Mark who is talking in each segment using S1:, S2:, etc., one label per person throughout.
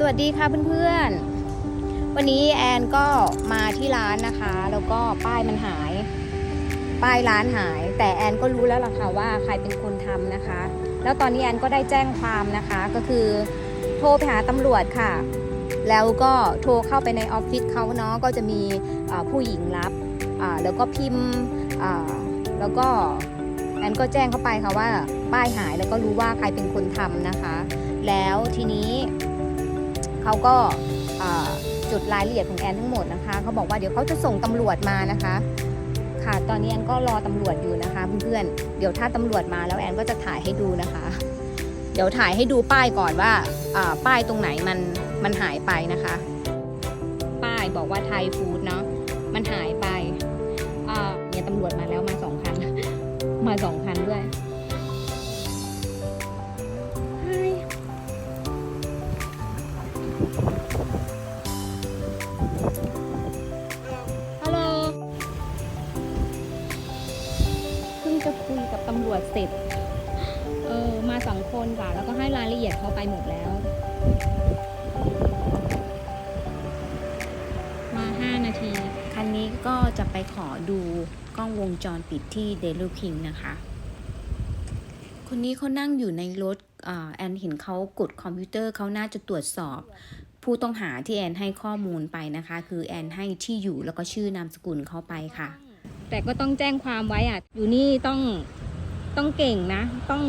S1: สวัสดีค่ะเพื่อนๆ วันนี้แอนก็มาที่ร้านนะคะ แล้วก็ป้ายมันหาย ป้ายร้านหาย แต่แอนก็รู้แล้วล่ะค่ะว่าใครเป็นคนทำนะคะ แล้วตอนนี้แอนก็ได้แจ้งความนะคะ ก็คือโทรไปหาตำรวจค่ะ แล้วก็โทรเข้าไปในออฟฟิศเขาเนาะ ก็จะมีผู้หญิงรับ แล้วก็พิมพ์แล้วก็แอนก็แจ้งเข้าไปค่ะว่าป้ายหายแล้วก็รู้ว่าใครเป็นคนทำนะคะ แล้วทีนี้ เขาก็จุดรายละเอียดของแอนทั้งหมดนะคะเขาบอกว่าเดี๋ยวเขาจะส่งตำรวจมานะคะ ค่ะตอนนี้แอนก็รอตำรวจอยู่นะคะเพื่อนๆเดี๋ยวถ้าตำรวจมาแล้วแอนก็จะถ่ายให้ดูนะคะ เดี๋ยวถ่ายให้ดูป้ายก่อนว่าป้ายตรงไหนมันมันหายไปนะคะ ป้ายบอกว่าไทยฟู้ดเนาะมันหายไปเนี่ยตำรวจมาแล้วมาสองคันมาสองคันำรวจเสร็จเออมาสองคนค่ะ แล้วก็ให้รายละเอียดเขาไปหมดแล้ว มา 5 นาที คันนี้ก็จะไปขอดูกล้องวงจรปิดที่เดลูคิงนะคะ คนนี้เขานั่งอยู่ในรถอาแอนเห็นเขากดคอมพิวเตอร์เขาน่าจะตรวจสอบผู้ต้องหาที่แอนให้ข้อมูลไปนะคะ คือแอนให้ที่อยู่แล้วก็ชื่อนามสกุลเขาไปค่ะ แต่ก็ต้องแจ้งความไว้อะ อยู่นี่ต้อง ต้องเก่งนะ ต้อง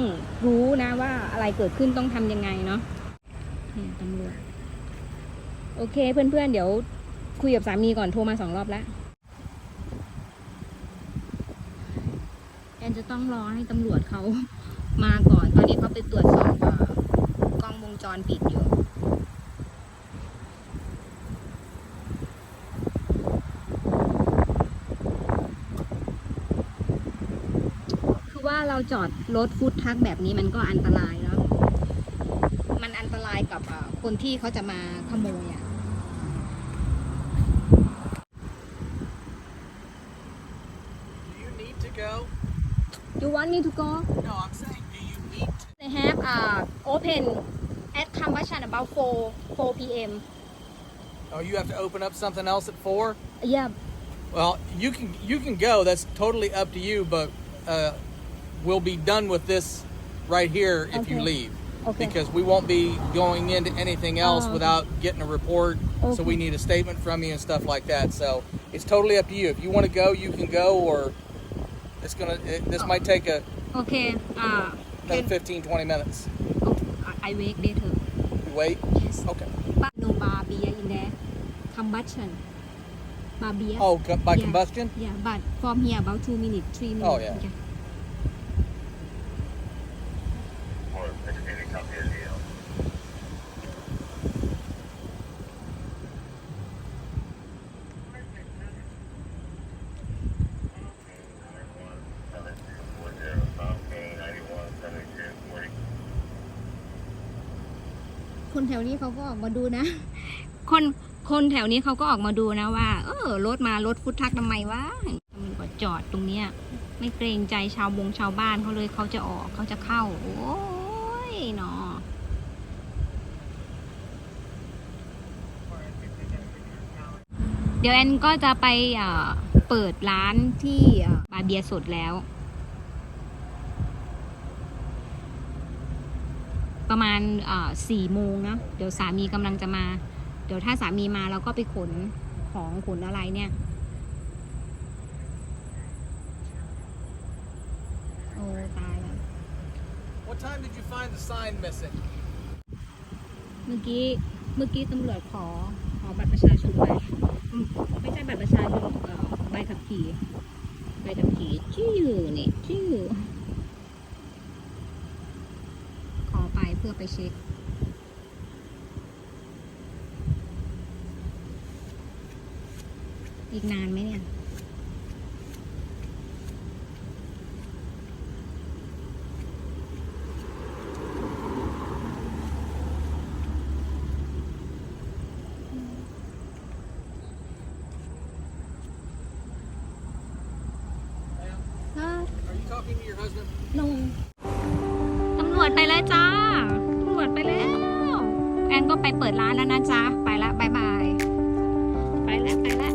S1: รู้นะว่าอะไรเกิดขึ้นต้องทำยังไงเนาะเนี่ยตำรวจโอเคเพื่อนๆเดี๋ยวคุยกับสามีก่อนโทรมาสองรอบแล้วแอนจะต้องรอให้ตำรวจเขามาก่อน ตอนนี้เขาไปตรวจสอบกล้องวงจรปิดอยู่ ว่าเราจอดรถฟู้ดทรัคแบบนี้มันก็อันตรายแล้ว มันอันตรายกับอ่าคนที่เขาจะมาขโมยอะ
S2: Do you need to go?
S1: You want me to go
S2: No, I'm saying, do you need to?
S1: They have uh open at combustion about 4 4 p.m.
S2: Oh, you have to open up something else at four.
S1: Yeah
S2: Well, you can you can go. That's totally up to you. But uh, we'll be done with this right here if you leave,
S1: okay
S2: because we won't be going into anything else
S1: Oh, okay.
S2: without getting a report. So we need a statement from you and stuff like that. So it's totally up to you. If you want to go, you can go, or it's gonna. It, this might take a
S1: okay uh
S2: another 15, 20 minutes.
S1: I wait later
S2: You wait.
S1: yes
S2: Okay.
S1: but no bar beer in there combustion bar beer
S2: Oh, by
S1: Yeah.
S2: combustion.
S1: yeah but from here about 2 minutes 3 minutes
S2: Oh, yeah.
S3: or
S1: คนแถวนี้เขาก็ออกมาดูนะ คนคนแถวนี้เขาก็ออกมาดูนะว่า เออรถมารถฟุตทักทำไมวะมันก็จอดตรงเนี้ย ไม่เกรงใจชาวบงชาวบ้านเขาเลยเขาจะออกเขาจะเข้า โอ้ยเนาะเดี๋ยวแอนก็จะไปเปิดร้านที่บาร์เบียสดแล้ว ประมาณสี่โมงนะเดี๋ยวสามีกำลังจะมา เดี๋ยวถ้าสามีมาเราก็ไปขนของขนอะไรเนี่ย โอ้ ตายแล้ว
S2: What time did you find the sign missing?
S1: เมื่อกี้เมื่อกี้ตำรวจขอขอบัตรประชาชนไปอืมไม่ใช่บัตรประชาชนเอ่อใบขับขี่ใบขับขี่ชื่อนี่ชื่อ ขอไป เพื่อไปเช็ค อีกนานไหมเนี่ย วดไปแล้วจ้าตำรวจไปแล้ว
S4: แอนก็ไปเปิดร้านแล้วนะจ๊ะ ไปละบายบาย ไปแล้ว ไปแล้ว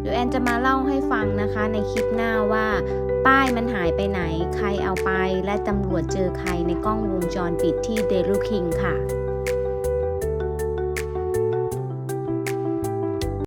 S4: เดี๋ยวแอนจะมาเล่าให้ฟังนะคะในคลิปหน้าว่า ป้ายมันหายไปไหน ใครเอาไป และตำรวจเจอใครในกล้องวงจรปิดที่เดลูคิงค่ะ